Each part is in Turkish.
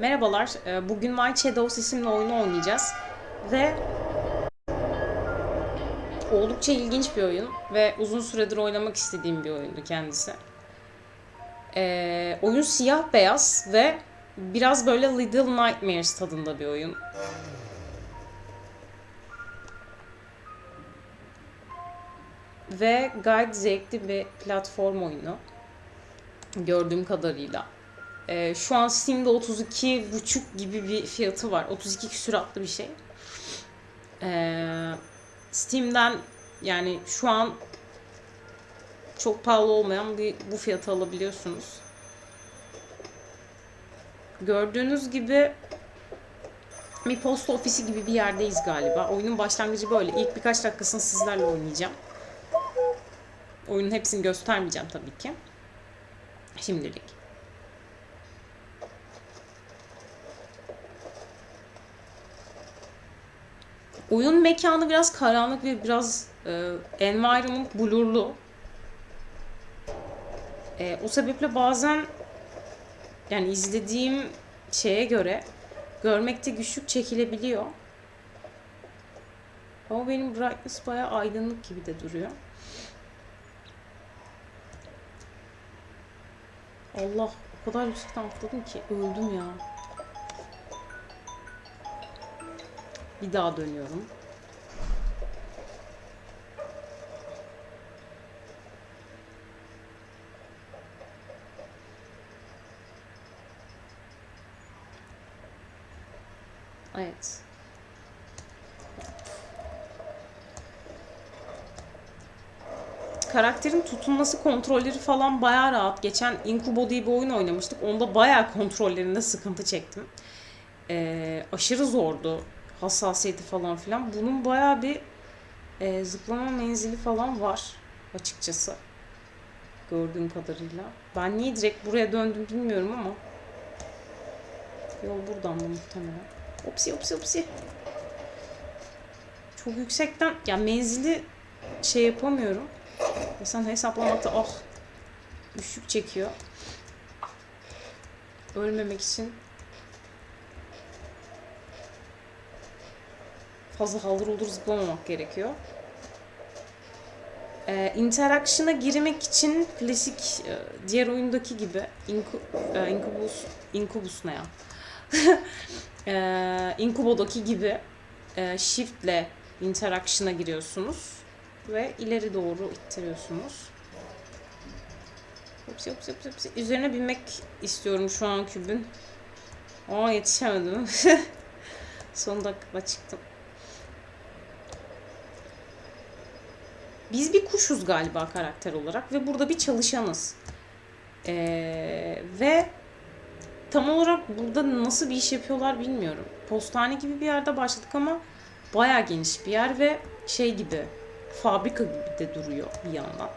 Merhabalar, e, bugün White Shadows isimli oyunu oynayacağız. Ve oldukça ilginç bir oyun ve uzun süredir oynamak istediğim bir oyundu kendisi. E, oyun siyah beyaz ve biraz böyle Little Nightmares tadında bir oyun. Ve gayet zevkli bir platform oyunu. Gördüğüm kadarıyla. Ee, şu an Steam'de 32,5 gibi bir fiyatı var. 32 küsuratlı bir şey. Ee, Steam'den yani şu an çok pahalı olmayan bir bu fiyatı alabiliyorsunuz. Gördüğünüz gibi bir posta ofisi gibi bir yerdeyiz galiba. Oyunun başlangıcı böyle. İlk birkaç dakikasını sizlerle oynayacağım. Oyunun hepsini göstermeyeceğim tabii ki. Şimdilik. Oyun mekanı biraz karanlık ve biraz e, environment blurlu. E, o sebeple bazen yani izlediğim şeye göre görmekte güçlük çekilebiliyor. Ama benim brightness bayağı aydınlık gibi de duruyor. Allah o kadar yüksekten atladım ki öldüm ya. Bir daha dönüyorum. Evet. Karakterin tutunması kontrolleri falan bayağı rahat. Geçen Incubo diye bir oyun oynamıştık. Onda bayağı kontrollerinde sıkıntı çektim. Ee, aşırı zordu hassasiyeti falan filan. Bunun bayağı bir e, zıplama menzili falan var açıkçası. Gördüğüm kadarıyla. Ben niye direkt buraya döndüm bilmiyorum ama. Yol buradan da muhtemelen. Opsi opsi opsi. Çok yüksekten ya menzili şey yapamıyorum. Mesela hesaplamakta ah üşük çekiyor. Ölmemek için fazla haldır uldur zıplamamak gerekiyor. Ee, interaction'a girmek için klasik e, diğer oyundaki gibi Incu, e, Incubus, Incubus ne ya? e, Incubo'daki gibi e, shift'le interaction'a giriyorsunuz ve ileri doğru ittiriyorsunuz. Hopsi hopsi hopsi hopsi. Üzerine binmek istiyorum şu an kübün. Aa yetişemedim. Son dakika çıktım. Biz bir kuşuz galiba karakter olarak ve burada bir çalışanız. Ee, ve tam olarak burada nasıl bir iş yapıyorlar bilmiyorum. Postane gibi bir yerde başladık ama bayağı geniş bir yer ve şey gibi fabrika gibi de duruyor bir yandan.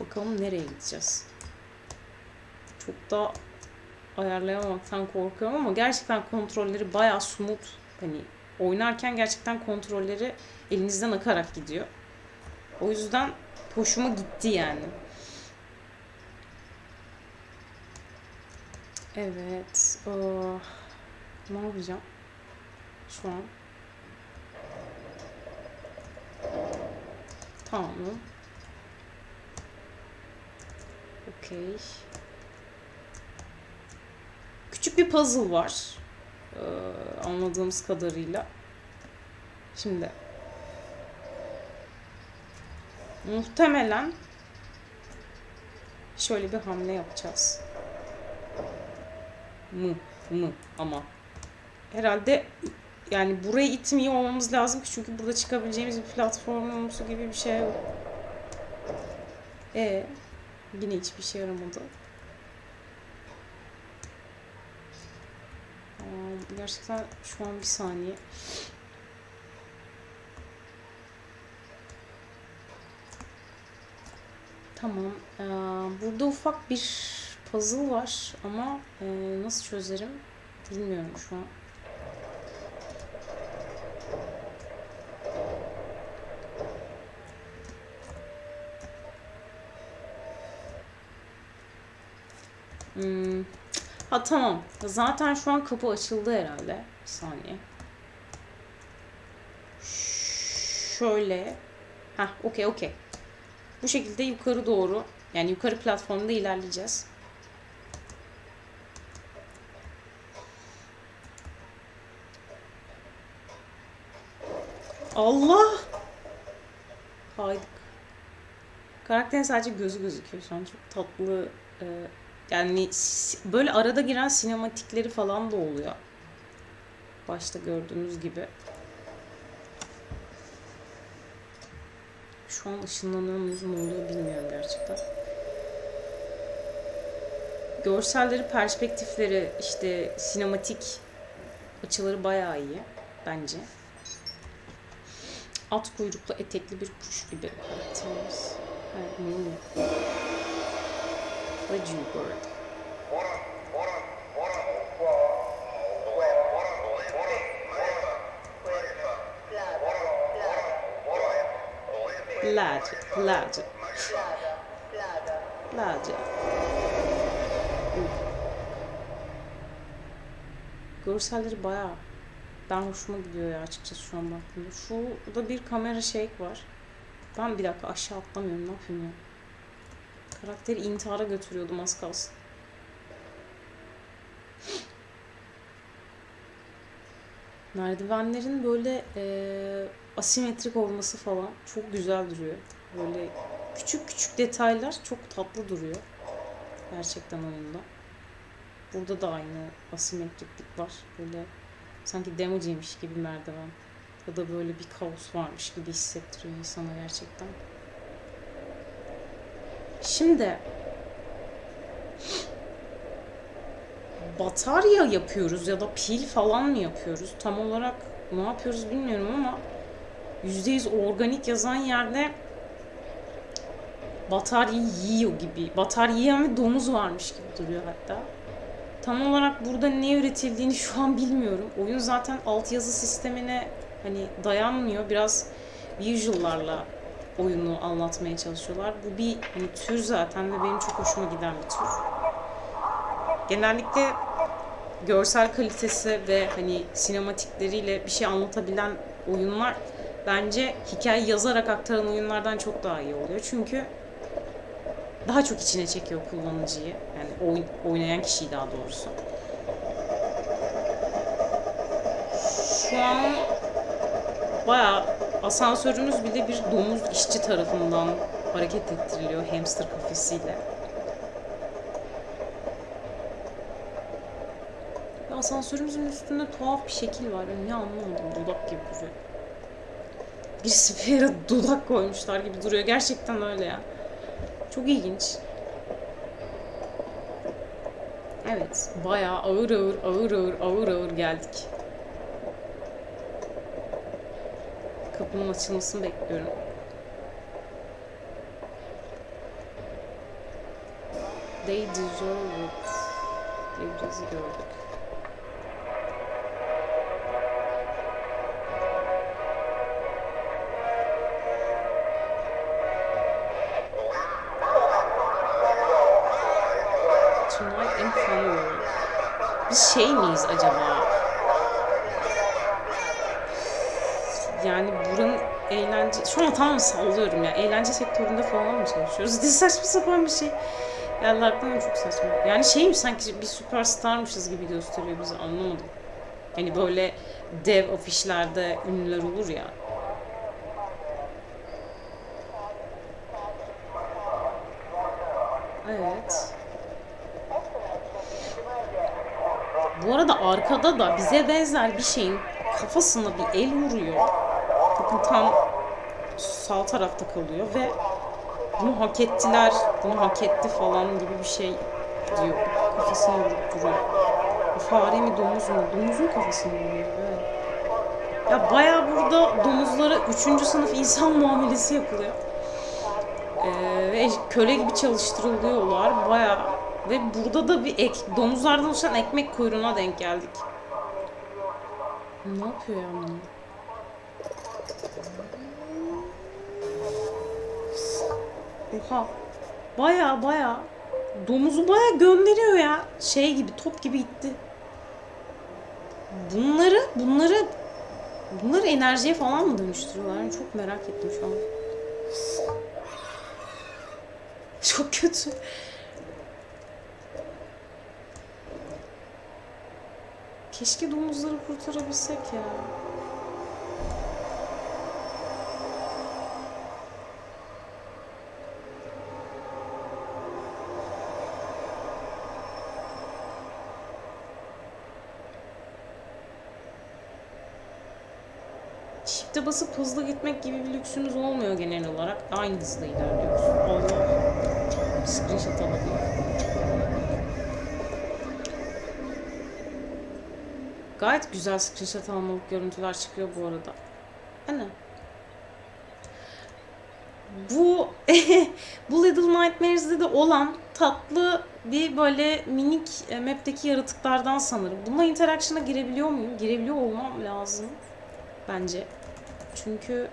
Bakalım nereye gideceğiz. Çok da ayarlayamamaktan korkuyorum ama gerçekten kontrolleri bayağı smooth. Hani oynarken gerçekten kontrolleri elinizden akarak gidiyor. O yüzden hoşuma gitti yani. Evet. Oh. Ne yapacağım? Şu an. Tamam. Okey. Küçük bir puzzle var. Ee, anladığımız kadarıyla. Şimdi muhtemelen şöyle bir hamle yapacağız. Mı mı ama herhalde yani burayı itmiyor olmamız lazım ki çünkü burada çıkabileceğimiz bir platformumsu gibi bir şey yok. E yine hiçbir şey yaramadı. Aa, gerçekten şu an bir saniye. Tamam. Ee, burada ufak bir puzzle var ama e, nasıl çözerim bilmiyorum şu an. Ha tamam. Zaten şu an kapı açıldı herhalde. Bir saniye. Şöyle. Ha, okey okey. Bu şekilde yukarı doğru yani yukarı platformda ilerleyeceğiz. Allah! Kaydık. Karakterin sadece gözü gözüküyor şu an. Çok tatlı. e, yani böyle arada giren sinematikleri falan da oluyor. Başta gördüğünüz gibi. Şu an ışınlanıyor muyuz ne oluyor bilmiyorum gerçekten. Görselleri, perspektifleri, işte sinematik açıları bayağı iyi bence. At kuyruklu etekli bir kuş gibi karakterimiz. Evet, Ve Bird. Lad, lad, lad. Görselleri bayağı ben hoşuma gidiyor ya açıkçası şu an baktığımda. Şurada bir kamera shake var. Ben bir dakika aşağı atlamıyorum ne yapayım ya. Karakteri intihara götürüyordum az kalsın. Merdivenlerin böyle eee, asimetrik olması falan çok güzel duruyor. Böyle küçük küçük detaylar çok tatlı duruyor. Gerçekten oyunda. Burada da aynı asimetriklik var. Böyle sanki demociymiş gibi merdiven. Ya da böyle bir kaos varmış gibi hissettiriyor insana gerçekten. Şimdi batarya yapıyoruz ya da pil falan mı yapıyoruz? Tam olarak ne yapıyoruz bilmiyorum ama %100 organik yazan yerde bataryayı yiyor gibi. Batarya yiyen bir domuz varmış gibi duruyor hatta. Tam olarak burada ne üretildiğini şu an bilmiyorum. Oyun zaten altyazı sistemine hani dayanmıyor. Biraz visual'larla oyunu anlatmaya çalışıyorlar. Bu bir hani tür zaten ve benim çok hoşuma giden bir tür. Genellikle görsel kalitesi ve hani sinematikleriyle bir şey anlatabilen oyunlar bence hikaye yazarak aktaran oyunlardan çok daha iyi oluyor. Çünkü daha çok içine çekiyor kullanıcıyı. Yani oynayan kişiyi daha doğrusu. Şu an bayağı asansörümüz bile bir domuz işçi tarafından hareket ettiriliyor hamster kafesiyle. Ve asansörümüzün üstünde tuhaf bir şekil var. Yani ne anlamadım. Dudak gibi duruyor. Bir yere dudak koymuşlar gibi duruyor. Gerçekten öyle ya. Çok ilginç. Evet, bayağı ağır ağır ağır ağır ağır ağır geldik. Kapının açılmasını bekliyorum. They deserve it diye bir yazı gördük. An tamam sallıyorum ya. Eğlence sektöründe falan mı çalışıyoruz? Diye saçma sapan bir şey. Yani aklıma çok saçma. Yani şey mi sanki bir süperstarmışız gibi gösteriyor bizi anlamadım. Hani böyle dev afişlerde ünlüler olur ya. Evet. Bu arada arkada da bize benzer bir şeyin kafasına bir el vuruyor. Bakın tam sağ tarafta kalıyor ve bunu hak ettiler, bunu hak etti falan gibi bir şey diyor. Kafasına vurup duruyor. Bu fare mi domuz mu? Domuzun kafasına vuruyor. Evet. Ya bayağı burada domuzlara üçüncü sınıf insan muamelesi yapılıyor. Ee, ve köle gibi çalıştırılıyorlar bayağı. Ve burada da bir ek, domuzlardan oluşan ekmek kuyruğuna denk geldik. Ne yapıyor ya bunu? Oha. Baya baya Domuzu baya gönderiyor ya. Şey gibi top gibi itti. Bunları bunları bunları enerjiye falan mı dönüştürüyorlar? Yani çok merak ettim şu an. Çok kötü. Keşke domuzları kurtarabilsek ya. Shift'e basıp hızlı gitmek gibi bir lüksünüz olmuyor genel olarak. Aynı hızla ilerliyoruz. Allah. Screenshot alalım. Gayet güzel screenshot almalık görüntüler çıkıyor bu arada. Ana. Bu bu Little Nightmares'de de olan tatlı bir böyle minik e, map'teki yaratıklardan sanırım. Bununla interaction'a girebiliyor muyum? Girebiliyor olmam lazım. Bence. Çünkü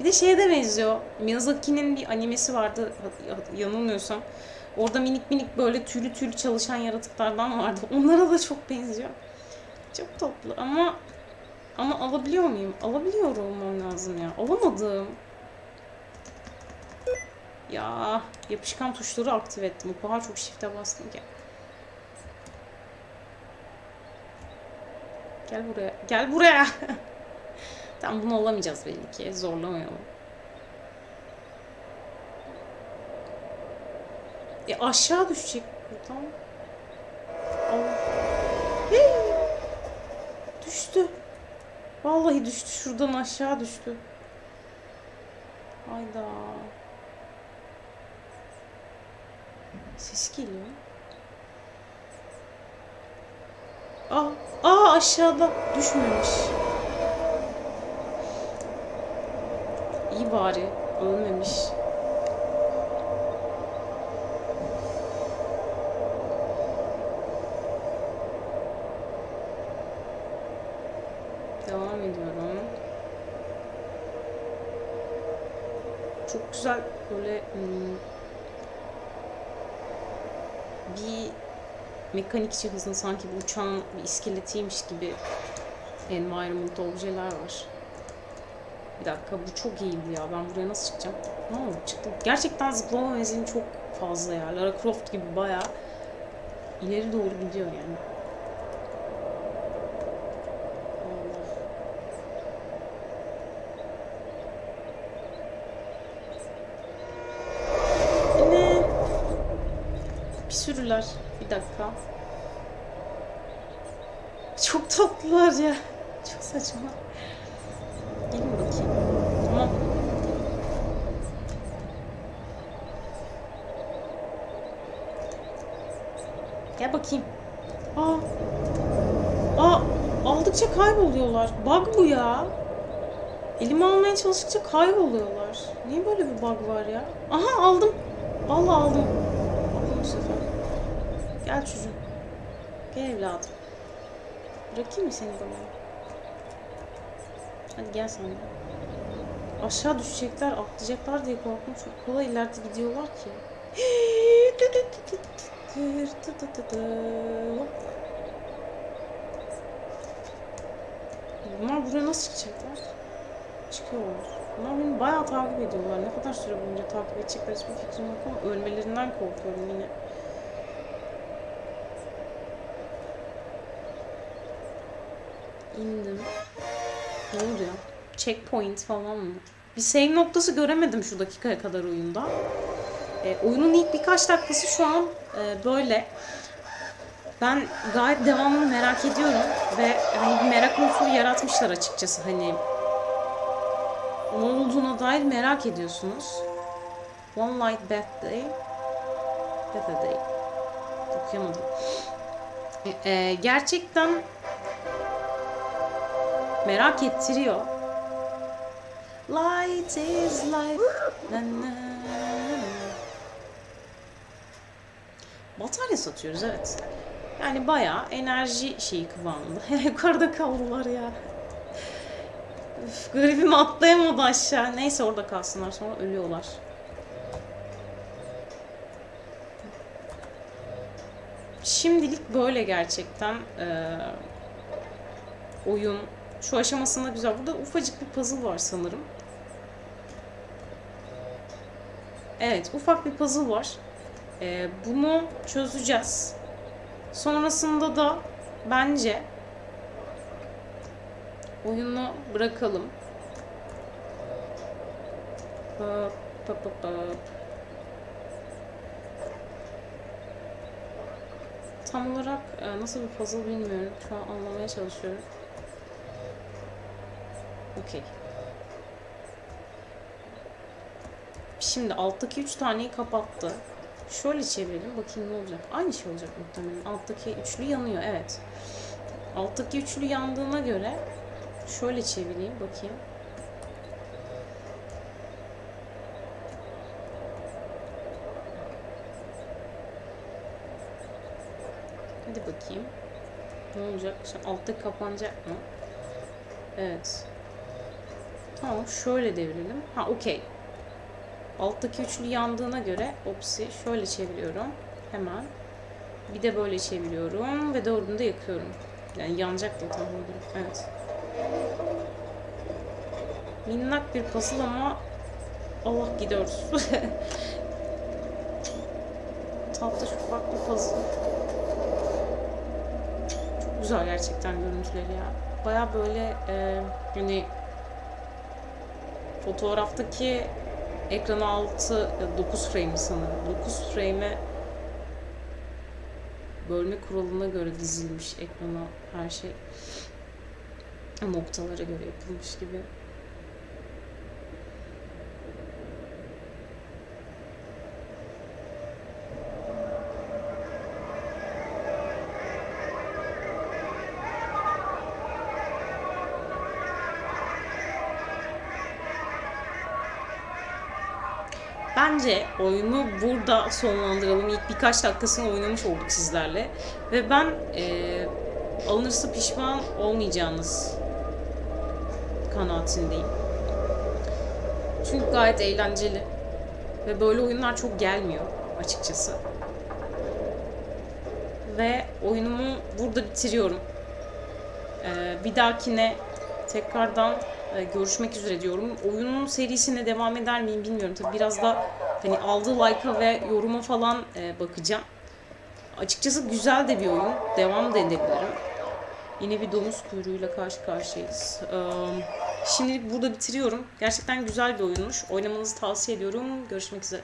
bir de şeye de benziyor. Miyazaki'nin bir animesi vardı yanılmıyorsam. Orada minik minik böyle tüylü tüylü çalışan yaratıklardan vardı. Onlara da çok benziyor. Çok tatlı ama ama alabiliyor muyum? Alabiliyor olmam lazım ya. Alamadım. Ya yapışkan tuşları aktive ettim. O kadar çok shift'e bastım ki. Gel buraya. Gel buraya. tamam bunu alamayacağız belli ki. Zorlamayalım. E aşağı düşecek buradan. Hey! Düştü. Vallahi düştü. Şuradan aşağı düştü. Hayda. Ses geliyor. Aa aşağıda düşmemiş. İyi bari ölmemiş. Devam ediyorum. Çok güzel böyle hmm, bir mekanik cihazın sanki bir uçağın bir iskeletiymiş gibi environment objeler var. Bir dakika bu çok iyiydi ya. Ben buraya nasıl çıkacağım? Ne oldu? Çıktım. Gerçekten zıplama menzili çok fazla ya. Lara Croft gibi bayağı ileri doğru gidiyor yani. Allah. Ne? Bir sürüler. Bir dakika. Çok tatlılar ya. Çok saçma. Gelin bakayım. Tamam. Gel bakayım. Aa. Aa. Aldıkça kayboluyorlar. Bug bu ya. Elime almaya çalıştıkça kayboluyorlar. Niye böyle bir bug var ya? Aha aldım. Vallahi aldım. Aldım bu sefer. Gel çocuğum. Gel evladım. Bırakayım mı seni bana? Hadi gel sen de. Aşağı düşecekler, atlayacaklar diye korktum. Çok kolay ileride gidiyorlar ki. Bunlar buraya nasıl çıkacaklar? Çıkıyorlar. Bunlar beni bayağı takip ediyorlar. Ne kadar süre boyunca takip edecekler hiçbir fikrim yok ama ölmelerinden korkuyorum yine. İndim. Ne oldu ya? Checkpoint falan mı? Bir save noktası göremedim şu dakikaya kadar oyunda. E, oyunun ilk birkaç dakikası şu an e, böyle. Ben gayet devamını merak ediyorum ve hani bir merak unsuru yaratmışlar açıkçası hani ne olduğuna dair merak ediyorsunuz. One Light Bad Day. Bad Day. Okuyamadım. E, e, gerçekten Merak ettiriyor. Light is life. Batarya satıyoruz evet. Yani bayağı enerji şeyi kıvamlı. Yukarıda kaldılar ya. Üf, garibim atlayamadı aşağı. Neyse orada kalsınlar sonra ölüyorlar. Şimdilik böyle gerçekten e, oyun şu aşamasında güzel. Burada ufacık bir puzzle var sanırım. Evet, ufak bir puzzle var. Eee, bunu çözeceğiz. Sonrasında da bence oyunu bırakalım. Hop, hop, hop, hop. Tam olarak e, nasıl bir puzzle bilmiyorum. Şu an anlamaya çalışıyorum. Okey. Şimdi alttaki üç taneyi kapattı. Şöyle çevirelim bakayım ne olacak. Aynı şey olacak muhtemelen. Alttaki üçlü yanıyor evet. Alttaki üçlü yandığına göre şöyle çevireyim bakayım. Hadi bakayım. Ne olacak? Şimdi alttaki kapanacak mı? Evet. Tamam şöyle devirelim. Ha okey. Alttaki üçlü yandığına göre opsi şöyle çeviriyorum. Hemen. Bir de böyle çeviriyorum ve dördünü yakıyorum. Yani yanacak diye tahmin ediyorum. Evet. Minnak bir puzzle ama Allah gidiyoruz. Tatlı şu bir puzzle. Çok güzel gerçekten görüntüleri ya. Baya böyle e, hani fotoğraftaki ekran altı 9 frame sanırım. 9 frame'e bölme kuralına göre dizilmiş ekrana her şey noktalara göre yapılmış gibi. Bence oyunu burada sonlandıralım. İlk birkaç dakikasını oynamış olduk sizlerle. Ve ben eee alınırsa pişman olmayacağınız kanaatindeyim. Çünkü gayet eğlenceli. Ve böyle oyunlar çok gelmiyor açıkçası. Ve oyunumu burada bitiriyorum. Eee, bir dahakine tekrardan e, görüşmek üzere diyorum. Oyunun serisine devam eder miyim bilmiyorum. Tabii biraz da hani aldığı like'a ve yoruma falan e, bakacağım. Açıkçası güzel de bir oyun. Devam da edebilirim. Yine bir domuz kuyruğuyla karşı karşıyayız. Eee, Şimdilik burada bitiriyorum. Gerçekten güzel bir oyunmuş. Oynamanızı tavsiye ediyorum. Görüşmek üzere.